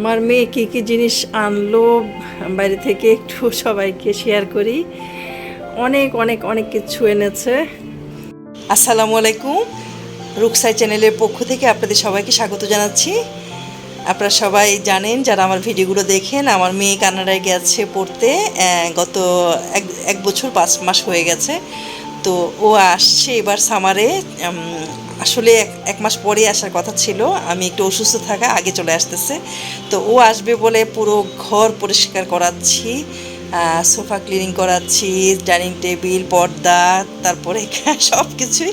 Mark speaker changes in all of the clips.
Speaker 1: আমার মেয়ে কী কী জিনিস আনলো, বাইরে থেকে একটু সবাইকে শেয়ার করি। অনেক অনেক অনেক কিছু এনেছে। আসসালামু আলাইকুম। রুকসাই চ্যানেলের পক্ষ থেকে আপনাদের সবাইকে স্বাগত জানাচ্ছি। আপনারা সবাই জানেন, যারা আমার ভিডিওগুলো দেখেন, আমার মেয়ে কানাডায় গেছে পড়তে গত এক এক বছর পাঁচ মাস হয়ে গেছে। তো ও আসছে এবার সামারে আসলে এক মাস পরে আসার কথা ছিল। আমি একটু অসুস্থ থাকা আগে চলে আসতেছে। তো ও আসবে বলে পুরো ঘর পরিষ্কার করাচ্ছি সোফা ক্লিনিং করাচ্ছি ডাইনিং টেবিল পর্দা, তারপরে সব কিছুই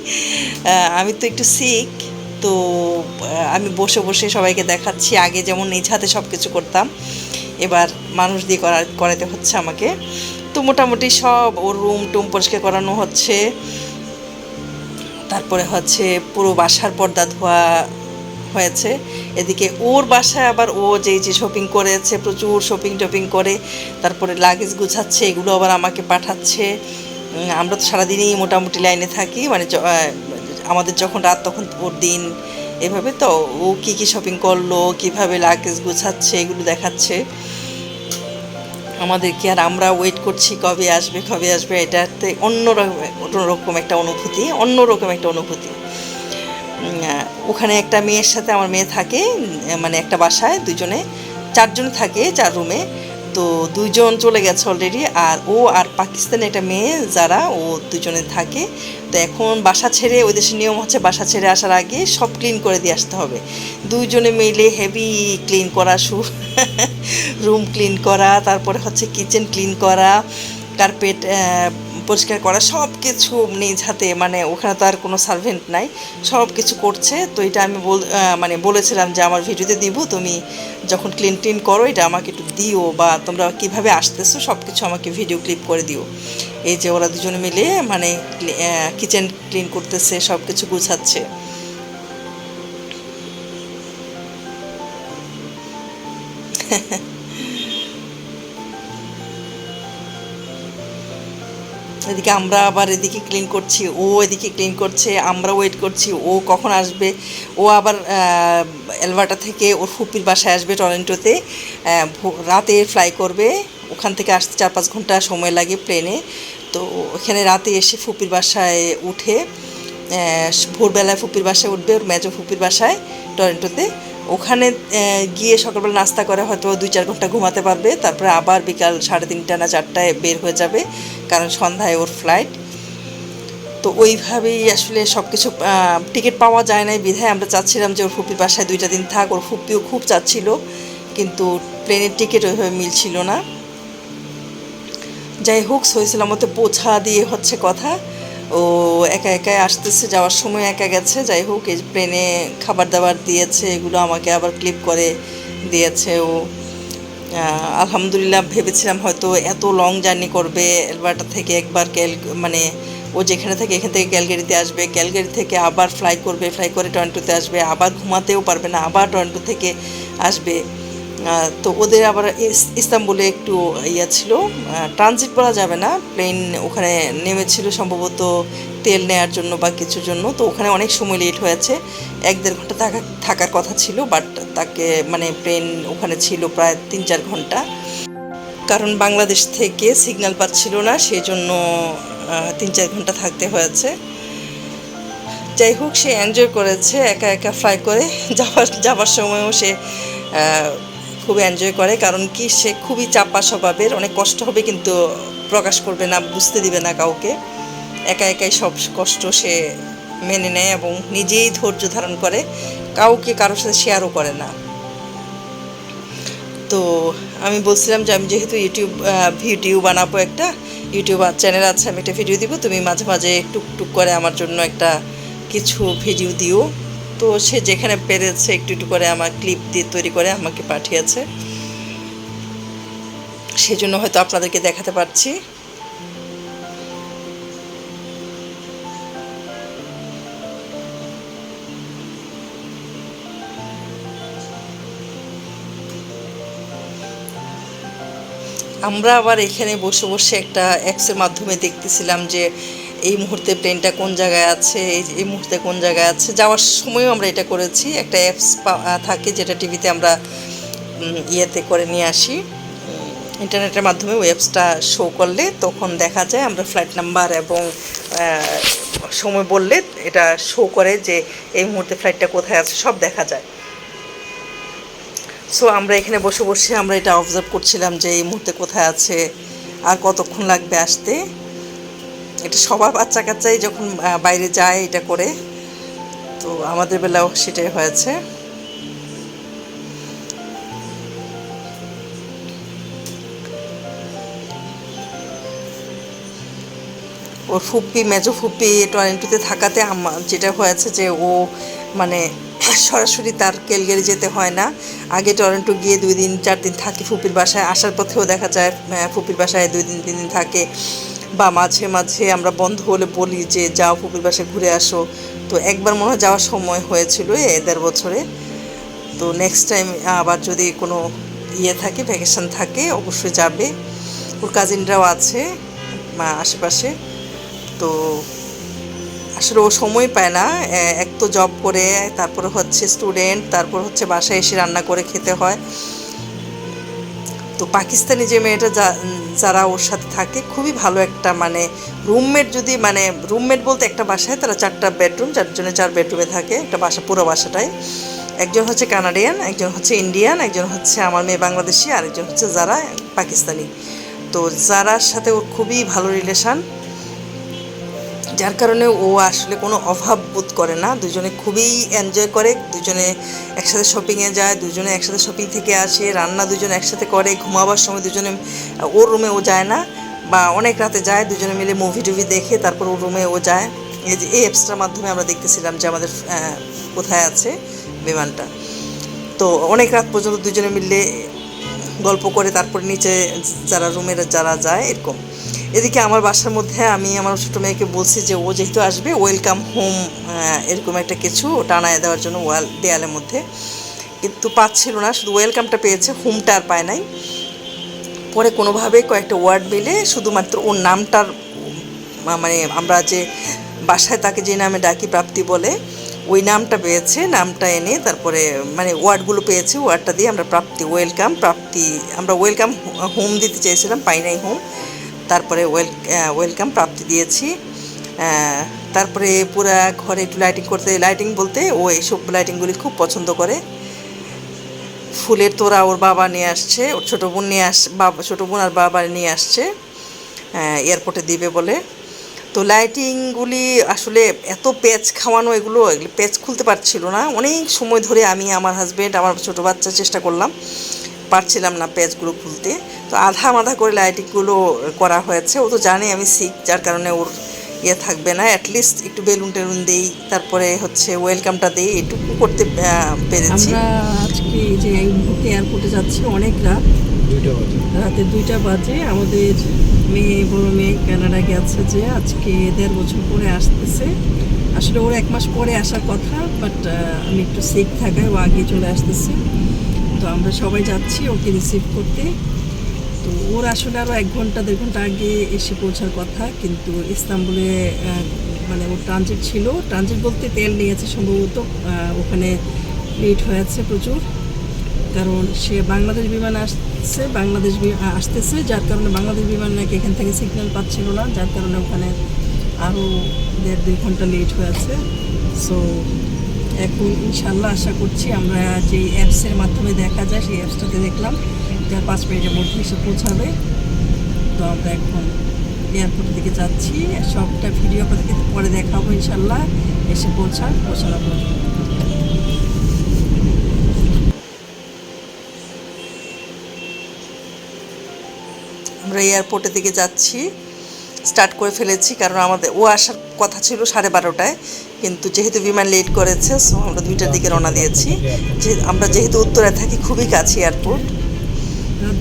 Speaker 1: আমি তো একটু সিক তো আমি বসে বসে সবাইকে দেখাচ্ছি। আগে যেমন নিজ হাতে সব কিছু করতাম, এবার মানুষ দিয়ে করা করাতে হচ্ছে আমাকে। তো মোটামুটি সব ওর রুম টুম পরিষ্কার করানো হচ্ছে। তারপরে হচ্ছে পুরো বাসার পর্দা ধোয়া হয়েছে। এদিকে ওর বাসায় আবার ও যে যে শপিং করেছে, প্রচুর শপিং টপিং করে, তারপরে লাগেজ গুছাচ্ছে, এগুলো আবার আমাকে পাঠাচ্ছে। আমরা তো সারাদিনই মোটামুটি লাইনে থাকি মানে আমাদের যখন রাত তখন ওর দিন। এভাবে তো ও কী কী শপিং করল, কীভাবে লাগেজ গুছাচ্ছে, এগুলো দেখাচ্ছে। আমাদেরকে আর আমরা ওয়েট করছি কবে আসবে কবে আসবে, এটাতে অন্যরকম অন্যরকম একটা অনুভূতি, অন্যরকম একটা অনুভূতি। ওখানে একটা মেয়ের সাথে আমার মেয়ে থাকে মানে একটা বাসায় দুজনে, চারজন থাকে চার রুমে তো দুজন চলে গেছে অলরেডি আর ও আর পাকিস্তানে একটা মেয়ে, যারা ও দুজনে থাকে। তো এখন বাসা ছেড়ে ওই দেশের নিয়ম হচ্ছে বাসা ছেড়ে আসার আগে সব ক্লিন করে দিয়ে আসতে হবে। দুইজনে মিলে হেভি ক্লিন করা শু রুম ক্লিন করা, তারপরে হচ্ছে কিচেন ক্লিন করা কার্পেট পরিষ্কার করা সব কিছু নিজ হাতে মানে ওখানে তো আর কোনো সার্ভেন্ট নাই সব কিছু করছে। তো এটা আমি বল মানে বলেছিলাম যে আমার ভিডিওতে দিব, তুমি যখন ক্লিন টিন করো, এটা আমাকে একটু দিও বা তোমরা কীভাবে আসতেছো সব কিছু আমাকে ভিডিও ক্লিপ করে দিও। এই যে ওরা দুজনে মিলে মানে কিচেন ক্লিন করতেছে সব কিছু গুছাচ্ছে। এদিকে আমরা আবার এদিকে ক্লিন করছি, ও এদিকে ক্লিন করছে আমরা ওয়েট করছি, ও কখন আসবে? ও আবার এলভাটা থেকে ওর ফুপির বাসায় আসবে টরেন্টোতে রাতে ফ্লাই করবে, ওখান থেকে আসতে চার পাঁচ ঘণ্টা সময় লাগে প্লেনে তো ওখানে রাতে এসে ফুপির বাসায় উঠে ভোরবেলায় ফুপির বাসায় উঠবে, ওর মেজো ফুপির বাসায় টরেন্টোতে ওখানে গিয়ে সকালবেলা নাস্তা করে হয়তো দুই চার ঘণ্টা ঘুমাতে পারবে। তারপরে আবার বিকাল সাড়ে তিনটা না চারটায় বের হয়ে যাবে, কারণ সন্ধ্যায় ওর ফ্লাইট তো ওইভাবেই আসলে সব কিছু টিকিট পাওয়া যায় নাই বিধায় আমরা চাচ্ছিলাম যে ওর ফুপির বাসায় দুইটা দিন থাক। ওর ফুপিও খুব চাচ্ছিল, কিন্তু প্লেনের টিকিট ওইভাবে মিলছিল না। যাই হোক সহিসালামতে পোছা দিয়ে হচ্ছে কথা। ও একা একাই আসতেছে, যাওয়ার সময় একা গেছে। যাই হোক, এই প্লেনে খাবার দাবার দিয়েছে, এগুলো আমাকে আবার ক্লিপ করে দিয়েছে ও। আলহামদুলিল্লাহ ভেবেছিলাম হয়তো এত লং জার্নি করবে এলবার্টা থেকে একবার ক্যাল মানে ও যেখানে থাকে এখান থেকে ক্যালগারিতে আসবে। ক্যালগারি থেকে আবার ফ্লাই করবে ফ্লাই করে টরন্টোতে আসবে, আবার ঘুমাতেও পারবে না, আবার টরন্টো থেকে আসবে। তো ওদের আবার ইস্তাম্বুলে একটু ইয়া ছিল। ট্রানজিট বলা যাবে না। প্লেন ওখানে নেমেছিল সম্ভবত তেল নেওয়ার জন্য বা কিছুর জন্য। তো ওখানে অনেক সময় লেট হয়েছে। এক দেড় ঘণ্টা থাকা, থাকার কথা ছিল বাট তাকে মানে প্লেন ওখানে ছিল প্রায় তিন চার ঘণ্টা। কারণ বাংলাদেশ থেকে সিগন্যাল পাচ্ছিল না সেই জন্য তিন চার ঘণ্টা থাকতে হয়েছে। যাই হোক, সে এনজয় করেছে, একা একা ফ্লাই করে। যাওয়ার যাওয়ার সময়ও সে খুব এনজয় করে, কারণ কি সে খুবই চাপা স্বভাবের, অনেক কষ্ট হবে কিন্তু প্রকাশ করবে না, বুঝতে দিবে না কাউকে। একা একাই সব কষ্ট সে মেনে নেয় এবং নিজেই ধৈর্য ধারণ করে, কাউকে কারোর সাথে শেয়ারও করে না। তো আমি বলছিলাম যে আমি যেহেতু ইউটিউব ভিডিও বানাবো একটা ইউটিউব চ্যানেল আছে, আমি একটা ভিডিও দিব, তুমি মাঝে মাঝে টুকটুক করে আমার জন্য একটা কিছু ভিডিও দিও। তো সে যেখানে পেরেছে, একটু একটু করে আমার ক্লিপ দিয়ে তৈরি করে আমাকে পাঠিয়েছে। সেজন্য হয়তো আপনাদেরকে দেখাতে পারছি। আমরা আবার এখানে বসে বসে একটা অ্যাপসের মাধ্যমে দেখতেছিলাম যে এই মুহূর্তে প্লেনটা কোন জায়গায় আছে, এই- মুহূর্তে কোন জায়গায় আছে, যাওয়ার সময়ও আমরা এটা করেছি। একটা অ্যাপস থাকে যেটা টিভিতে আমরা ইয়েতে করে নিয়ে আসি। ইন্টারনেটের মাধ্যমে ওয়েবসটা শো করলে তখন দেখা যায় আমরা ফ্লাইট নাম্বার এবং সময় বললে এটা শো করে যে এই মুহূর্তে ফ্লাইটটা কোথায় আছে, সব দেখা যায়। সো আমরা এখানে বসে বসে আমরা এটা অবজার্ভ করছিলাম যে এই মুহূর্তে কোথায় আছে, আর কতক্ষণ লাগবে আসতে। এটা সবার বাচ্চা কাচ্চাই যখন বাইরে যায় এটা করে, তো আমাদের বেলাও সেটাই হয়েছে। ওর ফুপ্পি মেজো ফুপ্পি টরেন্টোতে থাকাতে আমার যেটা হয়েছে যে ও মানে সরাসরি তার কেলগেরি যেতে হয় না। আগে টরেন্টো গিয়ে দুই দিন, চার দিন থাকে ফুপির বাসায়, আসার পথেও দেখা যায় ফুপির বাসায় দুই দিন, তিন দিন থাকে। বা মাঝে মাঝে আমরা বন্ধ হলে বলি যে, যাও ফুপির বাসায় ঘুরে আসো। তো একবার মনে হয় যাওয়ার সময় হয়েছিল এ দেড় বছরে। তো নেক্সট টাইম আবার যদি কোনো ইয়ে থাকে ভ্যাকেশন থাকে, অবশ্যই যাবে। ওর কাজিনরাও আছে আশেপাশে। তো আসলে ও সময় পায় না। এক তো জব করে, তারপরে হচ্ছে স্টুডেন্ট তারপর হচ্ছে বাসায় এসে রান্না করে খেতে হয়। তো পাকিস্তানি যে মেয়েটা যারা ওর সাথে থাকে, খুবই ভালো একটা মানে রুমমেট যদি মানে রুমমেট বলতে একটা বাসায় তারা চারটা বেডরুম চারজনে চার বেডরুমে থাকে, একটা বাসা, পুরো বাসাটাই। একজন হচ্ছে কানাডিয়ান একজন হচ্ছে ইন্ডিয়ান একজন হচ্ছে আমার মেয়ে বাংলাদেশি আর একজন হচ্ছে যারা পাকিস্তানি। তো যারার সাথে ওর খুবই ভালো রিলেশন যার কারণে ও আসলে কোনো অভাব বোধ করে না। দুজনে খুবই এনজয় করে, দুজনে একসাথে শপিংয়ে যায়, দুজনে একসাথে শপিং থেকে আসে, রান্না দুজনে একসাথে করে, ঘুমাবার সময় দুজনে, ওর রুমে ও যায় না, বা অনেক রাতে যায়, দুজনে মিলে মুভি টুভি দেখে তারপর ওর রুমে ও যায়। এই যে, এই অ্যাপসটার মাধ্যমে আমরা দেখতেছিলাম যে আমাদের কোথায় আছে বিমানটা। তো অনেক রাত পর্যন্ত দুজনে মিলে গল্প করে, তারপর নিচে যারা রুমের যারা যায়, এরকম। এদিকে আমার বাসার মধ্যে আমি আমার ছোটো মেয়েকে বলছি যে ও যেহেতু আসবে ওয়েলকাম হোম এরকম একটা কিছু টানায় দেওয়ার জন্য ওয়াল, দেয়ালের মধ্যে। কিন্তু পাচ্ছিল না, শুধু ওয়েলকামটা পেয়েছে, হোমটা আর পায় নাই। পরে কোনোভাবে কয়েকটা ওয়ার্ড মিলে শুধুমাত্র ওর নামটার মানে আমরা যে বাসায় তাকে যে নামে ডাকি প্রাপ্তি বলে, ওই নামটা পেয়েছে, নামটা এনে তারপরে মানে ওয়ার্ডগুলো পেয়েছে ওয়ার্ডটা দিয়ে আমরা প্রাপ্তি ওয়েলকাম প্রাপ্তি, আমরা ওয়েলকাম হোম দিতে চেয়েছিলাম, পাই নাই হোম তারপরে ওয়েল ওয়েলকাম প্রাপ্তি দিয়েছি। তারপরে পুরা ঘরে একটু লাইটিং করতে লাইটিং বলতে ও এইসব লাইটিংগুলি খুব পছন্দ করে। ফুলের তোড়া ওর বাবা নিয়ে আসছে, ওর ছোটো বোন নিয়ে আস বাবা ছোটো বোন আর বাবা নিয়ে আসছে এয়ারপোর্টে দিবে বলে। তো লাইটিংগুলি আসলে এত প্যাচ খাওয়ানো এগুলো এগুলো প্যাচ খুলতে পারছিল না। অনেক সময় ধরে আমি, আমার হাজব্যান্ড আমার ছোটো বাচ্চা চেষ্টা করলাম। পারছিলাম না প্যাচগুলো খুলতে। তো আধা মাধা করে লাইটিংগুলো করা হয়েছে। ও তো জানে আমি শিখ যার কারণে ওর ইয়ে থাকবে না। অ্যাটলিস্ট একটু বেলুন টেলুন দেই তারপরে হচ্ছে ওয়েলকামটা দেই এটুকু করতে পেরেছি।
Speaker 2: আমরা আজকে যে এই মুহূর্তে এয়ারপোর্টে যাচ্ছি অনেক রাত।
Speaker 3: দুইটা
Speaker 2: রাতে দুইটা বাজে। আমাদের মেয়ে বড় মেয়ে কানাডা গেছে যে আজকে দেড় বছর পরে আসতেছে। আসলে ওর এক মাস পরে আসার কথা বাট আমি একটু সিক থাকায় ও আগে চলে আসতেছে। তো আমরা সবাই যাচ্ছি ওকে রিসিভ করতে। তো ওর আসলে আরও এক ঘণ্টা, দেড় ঘণ্টা আগে এসে পৌঁছার কথা, কিন্তু ইস্তাম্বুলে মানে ওর ট্রানজিট ছিল। ট্রানজিট বলতে তেল নিয়েছে সম্ভবত। ওখানে লেট হয়েছে প্রচুর। কারণ সে বাংলাদেশ বিমান আসছে, বাংলাদেশ আসতেছে, যার কারণে বাংলাদেশ বিমান নাকি এখান থেকে সিগন্যাল পাচ্ছিল না, যার কারণে ওখানে আরও দেড় দুই ঘণ্টা লেট হয়েছে সো এখন ইনশাল্লাহ আশা করছি আমরা যে অ্যাপসের মাধ্যমে দেখা যায়, সেই অ্যাপসটাতে দেখলাম যার পাঁচ মিনিটের মধ্যে এসে পৌঁছাবে। তো আমরা এখন এয়ারপোর্টের দিকে যাচ্ছি। সবটা ভিডিও আপনাদেরকে পরে দেখাবো ইনশাল্লাহ এসে পৌঁছান, পৌঁছানো
Speaker 1: আমরা এয়ারপোর্টের দিকে যাচ্ছি। স্টার্ট করে ফেলেছি কারণ আমাদের ও আসার কথা ছিল সাড়ে বারোটায় কিন্তু যেহেতু বিমান লেট করেছে সো আমরা দুইটার দিকে রওনা দিয়েছি। যে আমরা যেহেতু উত্তরায় থাকি খুবই কাছে এয়ারপোর্ট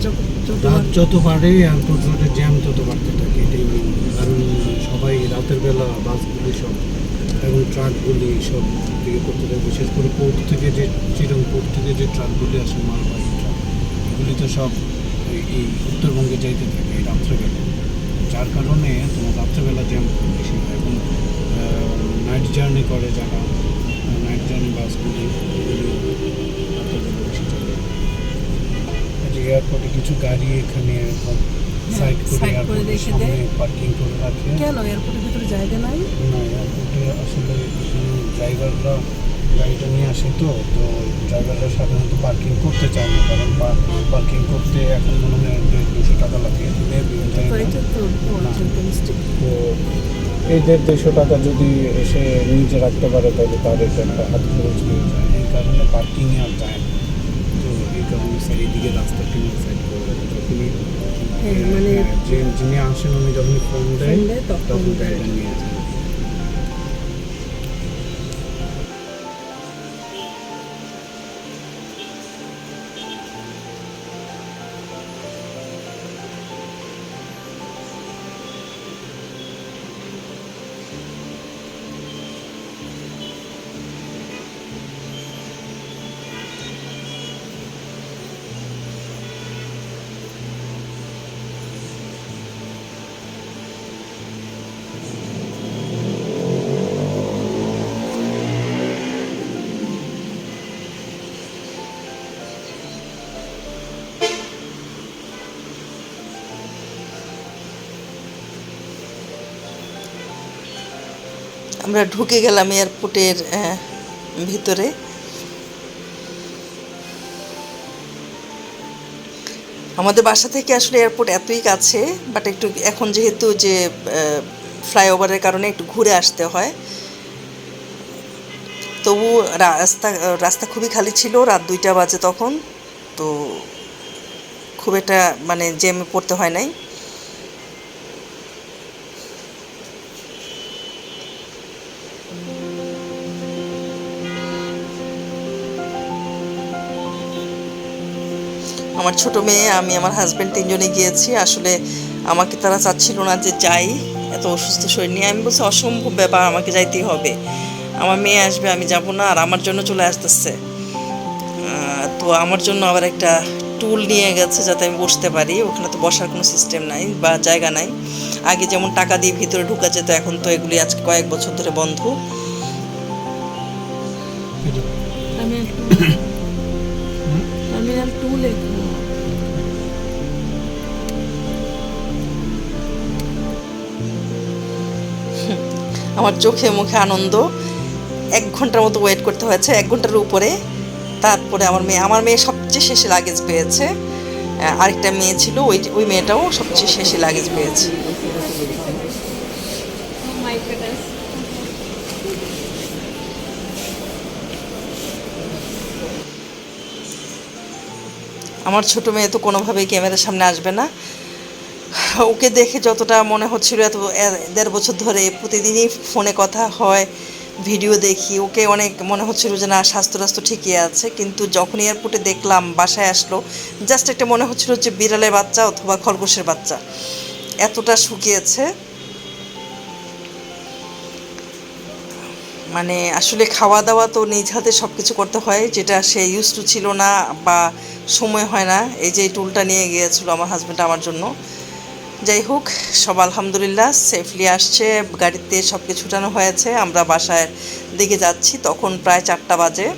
Speaker 2: যত যত
Speaker 3: বাড়ে এয়ারপোর্ট রোডে জ্যাম তত বাড়তে থাকে কারণ সবাই রাতের বেলা বাসগুলি সব এবং ট্রাকগুলি সব দিকে করতে থাকে বিশেষ করে পোর্ট থেকে যে চিরং পোর্ট থেকে যে ট্রাকগুলি আসে মালবাহী ট্রাক এগুলি তো সব এই- এই উত্তরবঙ্গে যাইতে থাকে এই রাত্রেবেলা যার কারণে তোমার রাত্রেবেলা জ্যাম খুব বেশি হয় এবং নাইট জার্নি করে যারা নাইট জার্নি বাসগুলি এয়ারপোর্টে কিছু গাড়ি এখানে এরকম সাইড করে এয়ারপোর্টের সামনে পার্কিং করে রাখে।
Speaker 2: কেন? এয়ারপোর্টের ভিতরে জায়গা নাই?
Speaker 3: না এয়ারপোর্টে আসলে ড্রাইভাররা গাড়িটা নিয়ে আসে তো তো ড্রাইভাররা সাধারণত পার্কিং করতে চায় না কারণ পার্কিং করতে এখন মনে হয় দুশো টাকা লাগে। মেবি
Speaker 2: তো
Speaker 3: এই দেড় দেড়শো টাকা যদি এসে নিজে রাখতে পারে তাহলে তার এটা একটা হাত খরচ হয়ে যায়। এই কারণে পার্কিংয়ে আর যায় না। তো এই কারণে স্যার এইদিকে রাস্তা কিনে সাইড করে যখনই
Speaker 2: হ্যাঁ, মানে-
Speaker 3: যে যিনি আসেন উনি যখন ফোন দেয়
Speaker 2: তখন গাড়িটা
Speaker 3: নিয়ে যায়।
Speaker 1: আমরা ঢুকে গেলাম এয়ারপোর্টের ভিতরে। আমাদের বাসা থেকে আসলে এয়ারপোর্ট এতই কাছে বাট একটু এখন যেহেতু যে ফ্লাইওভারের কারণে একটু ঘুরে আসতে হয়। তবু রাস্তা রাস্তা খুবই খালি ছিল, রাত দুইটা বাজে তখন। তো খুব একটা মানে জ্যামে পড়তে হয় নাই। আমার ছোট মেয়ে আমি আমার হাজব্যান্ড তিনজনে গিয়েছি। আসলে আমাকে তারা চাচ্ছিল না যে যাই এত অসুস্থ শরীর নিয়ে। আমি বলছি অসম্ভব ব্যাপার আমাকে যাইতেই হবে। আমার মেয়ে আসবে আমি যাব না আর আমার জন্য চলে আসতেছে। তো আমার জন্য আবার একটা টুল নিয়ে গেছে যাতে আমি বসতে পারি। ওখানে তো বসার কোনো সিস্টেম নাই বা জায়গা নাই। আগে যেমন টাকা দিয়ে ভিতরে ঢুকা যেত এখন তো এগুলি আজকে কয়েক বছর ধরে বন্ধ।
Speaker 2: টার্মিনাল টু
Speaker 1: আমার চোখে মুখে আনন্দ। এক ঘণ্টার মতো ওয়েট করতে হয়েছে। এক ঘণ্টার উপরে তারপরে আমার মেয়ে আমার মেয়ে সবচেয়ে শেষে লাগেজ পেয়েছে। আরেকটা মেয়ে ছিল, ওই ওই মেয়েটাও সবচেয়ে শেষে লাগেজ পেয়েছে। আমার ছোট মেয়ে তো কোনোভাবেই ক্যামেরার সামনে আসবে না। ওকে দেখে যতটা মনে হচ্ছিল এত দেড় বছর ধরে প্রতিদিনই ফোনে কথা হয়, ভিডিও দেখি। ওকে অনেক মনে হচ্ছিল যে, না স্বাস্থ্য রাস্ত্য ঠিকই আছে। কিন্তু যখন এয়ারপোর্টে দেখলাম, বাসায় আসলো, জাস্ট একটা মনে হচ্ছিল যে, বিড়ালের বাচ্চা অথবা খরগোশের বাচ্চা। এতটা শুকিয়েছে মানে আসলে খাওয়া দাওয়া তো নিজ হাতে সব কিছু করতে হয়, যেটা সে ইউজ টু ছিল না বা সময় হয় না। এই যে টুলটা নিয়ে গিয়েছিল আমার হাজব্যান্ড আমার জন্য। যাই হোক, সব আলহামদুলিল্লাহ সেফলি আসছে, গাড়িতে সব কিছু ছুটানো হয়েছে। আমরা বাসায় দিকে যাচ্ছি, তখন প্রায় চারটা বাজে।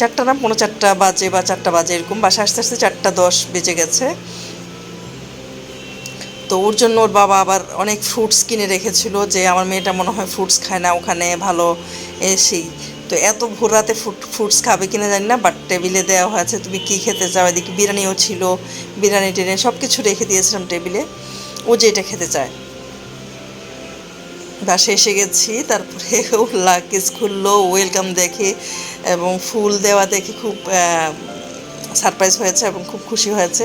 Speaker 1: চারটা না, পৌনে চারটা বাজে বা চারটা বাজে এরকম। বাসায় আসতে আসতে চারটা দশ বেজে গেছে। তো ওর জন্য ওর বাবা আবার অনেক ফ্রুটস কিনে রেখেছিল যে, আমার মেয়েটা মনে হয় ফ্রুটস খায় না, ওখানে ভালো এসেই তো এত ভোর রাতে ফ্রুট ফ্রুটস খাবে কিনা জানি না বাট টেবিলে দেওয়া হয়েছে, তুমি কি খেতে চাও? এদিকে বিরিয়ানিও ছিল, বিরিয়ানি টিরিয়ানি সব কিছু রেখে দিয়েছিলাম টেবিলে ও যে এটা খেতে চায়। বাসে এসে গেছি, তারপরে ও লাকেজ খুললো ওয়েলকাম দেখে, এবং ফুল দেওয়া দেখে খুব সারপ্রাইজ হয়েছে এবং খুব খুশি হয়েছে।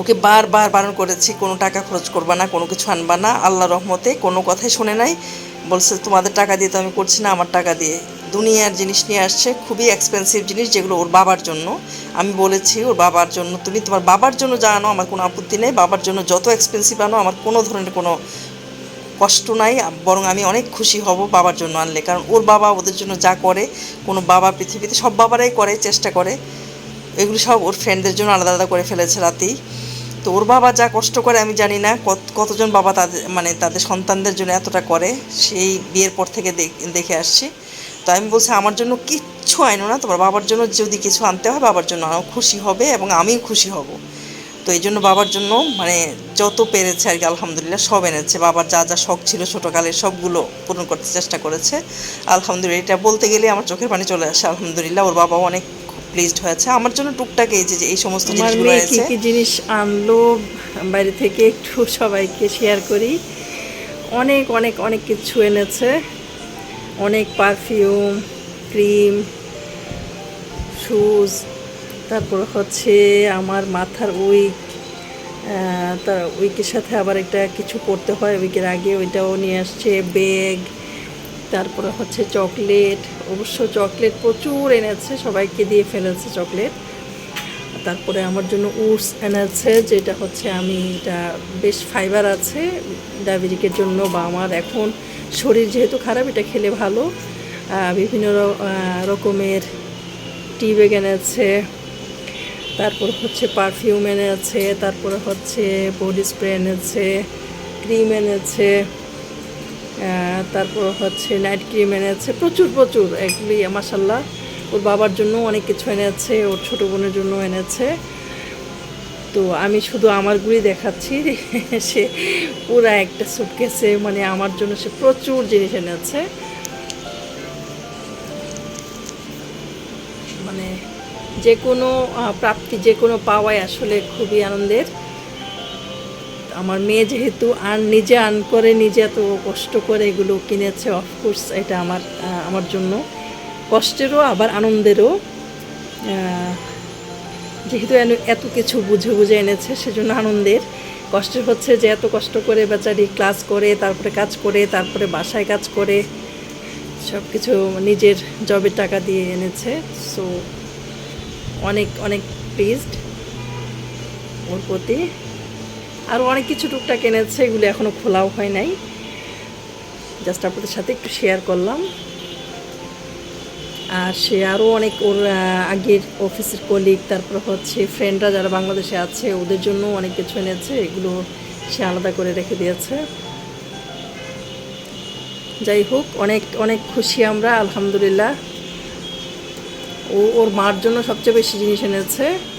Speaker 1: ওকে বারবার বারণ করেছি, কোনো টাকা খরচ করবা না, কোনো কিছু আনবা না আল্লাহ রহমতে কোনো কথাই শুনে নাই। বলছে, তোমাদের টাকা দিয়ে তো আমি করছি না, আমার টাকা দিয়ে। দুনিয়ার জিনিস নিয়ে আসছে, খুবই এক্সপেন্সিভ জিনিস যেগুলো ওর বাবার জন্য। আমি বলেছি, ওর বাবার জন্য, তুমি তোমার বাবার জন্য যা আনো, আমার কোনো আপত্তি নেই। বাবার জন্য যত এক্সপেন্সিভ আনো, আমার কোনো ধরনের কোনো কষ্ট নাই। বরং আমি অনেক খুশি হব বাবার জন্য আনলে। কারণ ওর বাবা ওদের জন্য যা করে, কোনো বাবা পৃথিবীতে সব বাবারাই করে, চেষ্টা করে। এগুলো সব ওর ফ্রেন্ডদের জন্য আলাদা আলাদা করে ফেলেছে রাতেই। তো ওর বাবা যা কষ্ট করে আমি জানি না, কত, কতজন বাবা তাদের মানে তাদের সন্তানদের জন্য এতটা করে, সেই বিয়ের পর থেকে দেখ- আসছি। তো আমি বলছি, আমার জন্য কিচ্ছু আইনো না, তোমার বাবার জন্য যদি কিছু আনতে হয়, বাবার জন্য খুশি হবে এবং আমিও খুশি হব। তো এই জন্য বাবার জন্য মানে যত পেরেছে আর কি, আলহামদুলিল্লাহ, সব এনেছে। বাবার যা যা শখ ছিল ছোটোকালের সবগুলো পূরণ করতে চেষ্টা করেছে। আলহামদুলিল্লাহ, এটা বলতে গেলে আমার চোখের পানি চলে আসে, আলহামদুলিল্লাহ। ওর বাবাও অনেক প্লিজড হয়েছে। আমার জন্য টুকটাক এই যে এই সমস্ত জিনিসগুলো
Speaker 2: কি কি জিনিস আনলো বাইরে থেকে একটু সবাইকে শেয়ার করি। অনেক অনেক অনেক কিছু এনেছে। অনেক পারফিউম ক্রিম শুজ তারপর হচ্ছে আমার মাথার উইক তার উইকের সাথে আবার একটা কিছু করতে হয় উইকের আগে ওইটাও নিয়ে আসছে ব্যাগ তারপরে হচ্ছে চকলেট অবশ্য চকলেট প্রচুর এনেছে, সবাইকে দিয়ে ফেলেছে চকলেট। তারপরে আমার জন্য উডস এনেছে, যেটা হচ্ছে আমি, এটা বেশ ফাইবার আছে ডায়াবেটিকের জন্য, বা আমার এখন শরীর যেহেতু খারাপ, এটা খেলে ভালো। বিভিন্ন রকমের টি ব্যাগ এনেছে, তারপর হচ্ছে পারফিউম এনেছে, তারপরে হচ্ছে বডি স্প্রে এনেছে ক্রিম এনেছে। তারপর হচ্ছে নাইট ক্রিম এনেছে, প্রচুর প্রচুর এগুলি মাসাল্লাহ ওর বাবার জন্য অনেক কিছু এনেছে, ওর ছোটো বোনের জন্য এনেছে। তো আমি শুধু আমারগুলি দেখাচ্ছি, সে পুরা একটা সুটকেসে মানে আমার জন্য সে প্রচুর জিনিস এনেছে। মানে যে কোনো প্রাপ্তি যে কোনো পাওয়াই আসলে খুবই আনন্দের। আমার মেয়ে যেহেতু আর্ন নিজে আর্ন করে, নিজে এত কষ্ট করে এগুলো কিনেছে অফকোর্স এটা আমার আমার জন্য কষ্টেরও, আবার আনন্দেরও। যেহেতু এত কিছু বুঝে বুঝে এনেছে, সেজন্য আনন্দের। কষ্টের হচ্ছে যে এত কষ্ট করে বেচারি ক্লাস করে, তারপরে কাজ করে, তারপরে বাসায় কাজ করে সব কিছু নিজের জবের টাকা দিয়ে এনেছে। সো অনেক অনেক প্লিজড ওর প্রতি। আরও অনেক কিছু টুকটাক এনেছে, এগুলো এখনও খোলাও হয় নাই। জাস্ট আপনাদের সাথে একটু শেয়ার করলাম। আর সে আরও অনেক ওর আগের অফিসের কলিগ তারপর হচ্ছে ফ্রেন্ডরা যারা বাংলাদেশে আছে, ওদের জন্য অনেক কিছু এনেছে, এগুলো সে আলাদা করে রেখে দিয়েছে। যাই হোক, অনেক অনেক খুশি আমরা, আলহামদুলিল্লাহ। ও, ওর মার জন্য সবচেয়ে বেশি জিনিস এনেছে।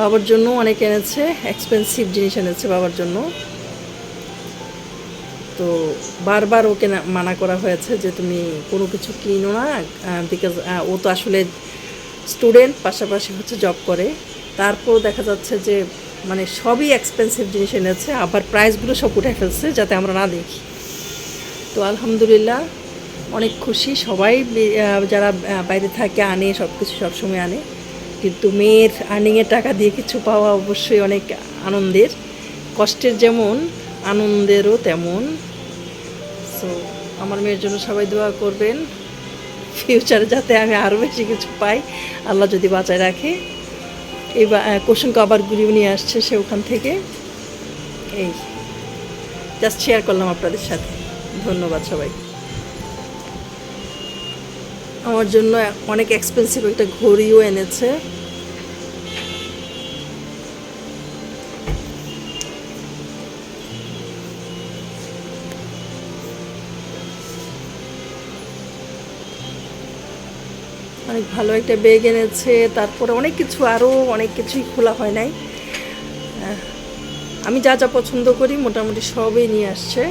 Speaker 2: বাবার জন্য অনেক এনেছে এক্সপেন্সিভ জিনিস এনেছে বাবার জন্য। তো বারবার ওকে মানা করা হয়েছে যে তুমি কোনো কিছু কিনো না বিকজ ও তো আসলে স্টুডেন্ট পাশাপাশি হচ্ছে জব করে। তারপর দেখা যাচ্ছে যে মানে সবই এক্সপেন্সিভ জিনিস এনেছে, আবার প্রাইসগুলো সব উঠে ফেলছে যাতে আমরা না দেখি। তো আলহামদুলিল্লাহ, অনেক খুশি। সবাই যারা বাইরে থাকে, আনে সব কিছু সবসময় আনে। কিন্তু মেয়ের আর্নিংয়ের টাকা দিয়ে কিছু পাওয়া অবশ্যই অনেক আনন্দের। কষ্টের যেমন, আনন্দেরও তেমন। সো আমার মেয়ের জন্য সবাই দোয়া করবেন। ফিউচারে যাতে আমি আরও বেশি কিছু পাই, আল্লাহ যদি বাঁচায় রাখে। এবার কোশন কাবারগুলিও নিয়ে আসছে সে ওখান থেকে। এই জাস্ট শেয়ার করলাম আপনাদের সাথে। ধন্যবাদ সবাই আমার জন্য অনেক এক্সপেন্সিভ একটা ঘড়িও এনেছে। অনেক ভালো একটা ব্যাগ এনেছে, তারপরে অনেক কিছু আরও অনেক কিছুই খোলা হয় নাই। আমি যা যা পছন্দ করি মোটামুটি সবই নিয়ে আসছে।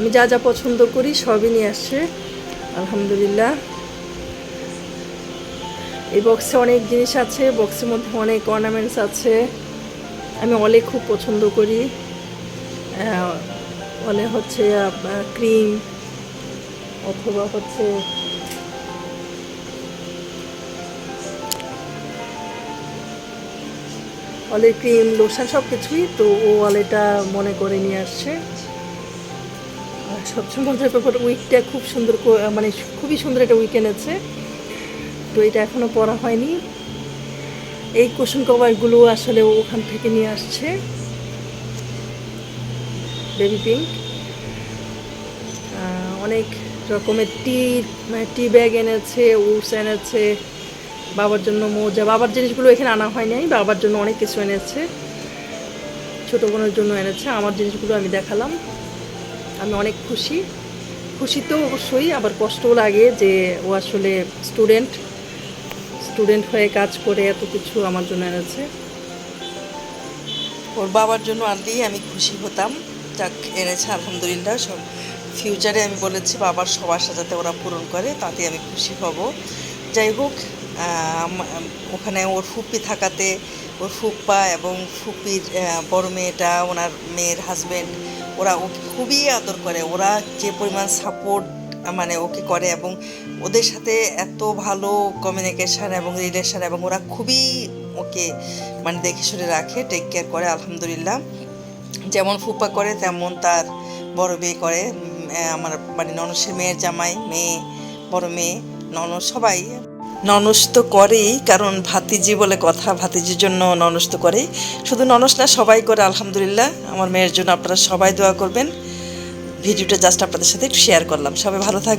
Speaker 2: আমি যা যা পছন্দ করি সবই নিয়ে আসছে। আলহামদুলিল্লাহ। এই বক্সে অনেক জিনিস আছে বক্সের মধ্যে অনেক অর্নামেন্টস আছে। আমি অলে খুব পছন্দ করি। অলে হচ্ছে ক্রিম অথবা হচ্ছে অলের ক্রিম লোশন সব কিছুই তো ও অলেটা মনে করে নিয়ে আসছে। সবচেয়ে মজার উইকটা খুব সুন্দর মানে খুবই সুন্দর একটা উইক এনেছে তো এটা এখনও পরা হয়নি। এই কুশন কভারগুলো আসলে ওখান থেকে নিয়ে আসছে। বেবি পিঙ্ক অনেক রকমের টি মানে টি ব্যাগ এনেছে উডস এনেছে, বাবার জন্য মোজা, বাবার জিনিসগুলো এখানে আনা হয় নাই বাবার জন্য অনেক কিছু এনেছে। ছোটো বোনের জন্য এনেছে, আমার জিনিসগুলো আমি দেখালাম। আমি অনেক খুশি। খুশি তো অবশ্যই আবার কষ্টও লাগে যে ও আসলে স্টুডেন্ট স্টুডেন্ট হয়ে কাজ করে এত কিছু আমার জন্য এনেছে।
Speaker 1: ওর বাবার জন্য আনলেই আমি খুশি হতাম। যাক এনেছে আলহামদুলিল্লাহ সব ফিউচারে আমি বলেছি বাবার সব আশা যাতে ওরা পূরণ করে তাতে আমি খুশি হব। যাই হোক ওখানে ওর ফুপ্পি থাকাতে ওর ফুপ্পা এবং ফুপ্পির আহ, বড় মেয়েটা ওনার মেয়ের হাজবেন্ড ওরা ওকে খুবই আদর করে। ওরা যে পরিমাণ সাপোর্ট মানে ওকে করে এবং ওদের সাথে এত ভালো কমিউনিকেশন এবং রিলেশন এবং ওরা খুবই ওকে মানে দেখে শুনে রাখে টেক কেয়ার করে, আলহামদুলিল্লাহ। যেমন ফুপা করে, তেমন তার বড় মেয়ে করে। আমার মানে ননসের মেয়ের জামাই, মেয়ে, বড় মেয়ে ননস সবাই। ননস তো করেই, কারণ ভাতিজি বলে কথা, ভাতিজির জন্য ননস তো করেই। শুধু ননস না, সবাই করে, আলহামদুলিল্লাহ। আমার মেয়ের জন্য আপনারা সবাই দোয়া করবেন। ভিডিওটা জাস্ট আপনাদের সাথে একটু শেয়ার করলাম। সবাই ভালো থাকবেন।